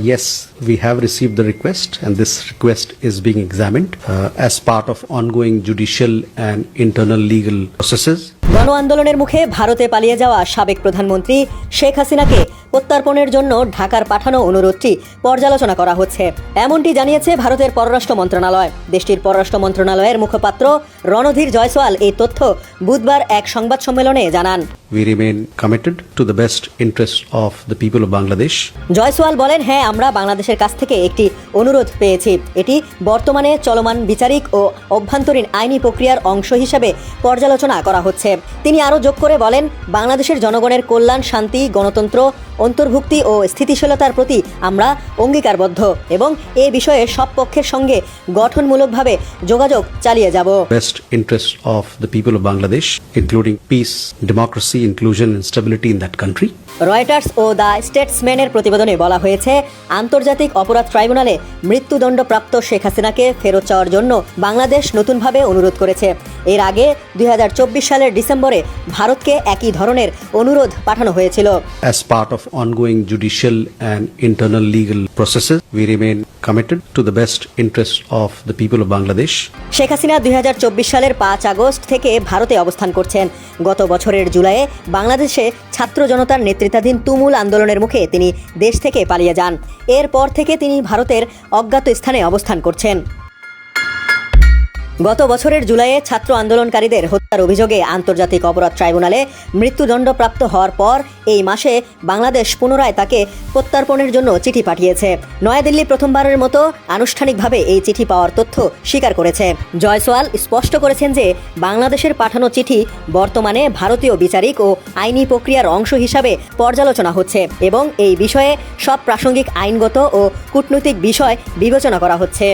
Yes, we have received the request, and this request is being examined uh, as part of ongoing judicial and internal legal processes. গণ আন্দোলনের মুখে ভারতে পালিয়ে যাওয়া সাবেক প্রধানমন্ত্রী শেখ হাসিনাকে প্রত্যার্পণের জন্য ঢাকার পাঠানো অনুরোধটি পর্যালোচনা করা হচ্ছে। এমনটি জানিয়েছে ভারতের পররাষ্ট্র মন্ত্রণালয়। দেশটির পররাষ্ট্র মন্ত্রণালয়ের মুখপাত্র রণধীর জয়সওয়াল এই তথ্য বুধবার এক সংবাদ সম্মেলনে জানান। We remain committed to the best interests of the people of Bangladesh. Jaiswal বলেন হ্যাঁ আমরা বাংলাদেশের কাছ থেকে একটি অনুরোধ পেয়েছি। এটি বর্তমানে চলমান বিচারিক ও অভ্যন্তরীণ আইনি প্রক্রিয়ার অংশ হিসেবে পর্যালোচনা করা হচ্ছে। তিনি আরও যোগ করে বলেন বাংলাদেশের জনগণের কল্যাণ শান্তি গণতন্ত্র অন্তর্ভুক্তি ও স্থিতিশীলতার প্রতি আমরা অঙ্গীকারবদ্ধ এবং এ বিষয়ে সব পক্ষের সঙ্গে গঠনমূলকভাবে যোগাযোগ চালিয়ে যাব। Best interest of the people of Bangladesh including peace democracy and stability in that country. Reuters O the স্টেটসম্যানের প্রতিবেদনে বলা হয়েছে আন্তর্জাতিক অপরাধ ট্রাইব্যুনালে মৃত্যুদণ্ডপ্রাপ্ত শেখ হাসিনাকে ফেরত চাওয়ার জন্য বাংলাদেশ নতুনভাবে অনুরোধ করেছে। এর আগে দুই হাজার চব্বিশ সালের ডিসেম্বরে ভারতকে একই ধরনের অনুরোধ পাঠানো হয়েছিল। As part of ongoing judicial and internal legal processes, we remain committed to the best interests of the people of Bangladesh. Sheikh Hasina দুই হাজার চব্বিশ সালের পাঁচ আগস্ট থেকে ভারতে অবস্থান করছেন। গত বছরের জুলাইয়ে বাংলাদেশে ছাত্র জনতার নেতৃত্বাধীন তুমুল আন্দোলনের মুখে তিনি দেশ থেকে পালিয়ে যান। এরপর থেকে তিনি ভারতের অজ্ঞাত স্থানে অবস্থান করছেন। গত বছরের জুলাইয়ে ছাত্র আন্দোলনকারীদের হত্যার অভিযোগে আন্তর্জাতিক অপরাধ ট্রাইব্যুনালে মৃত্যুদণ্ডপ্রাপ্ত হওয়ার পর এই মাসে বাংলাদেশ পুনরায় তাকে প্রত্যার্পণের জন্য চিঠি পাঠিয়েছে। নয়াদিল্লি প্রথমবারের মতো আনুষ্ঠানিকভাবে এই চিঠি পাওয়ার তথ্য স্বীকার করেছে। জয়সওয়াল স্পষ্ট করেছেন যে বাংলাদেশের পাঠানো চিঠি বর্তমানে ভারতীয় বিচারিক ও আইনি প্রক্রিয়ার অংশ হিসাবে পর্যালোচনা হচ্ছে এবং এই বিষয়ে সব প্রাসঙ্গিক আইনগত ও কূটনৈতিক বিষয় বিবেচনা করা হচ্ছে।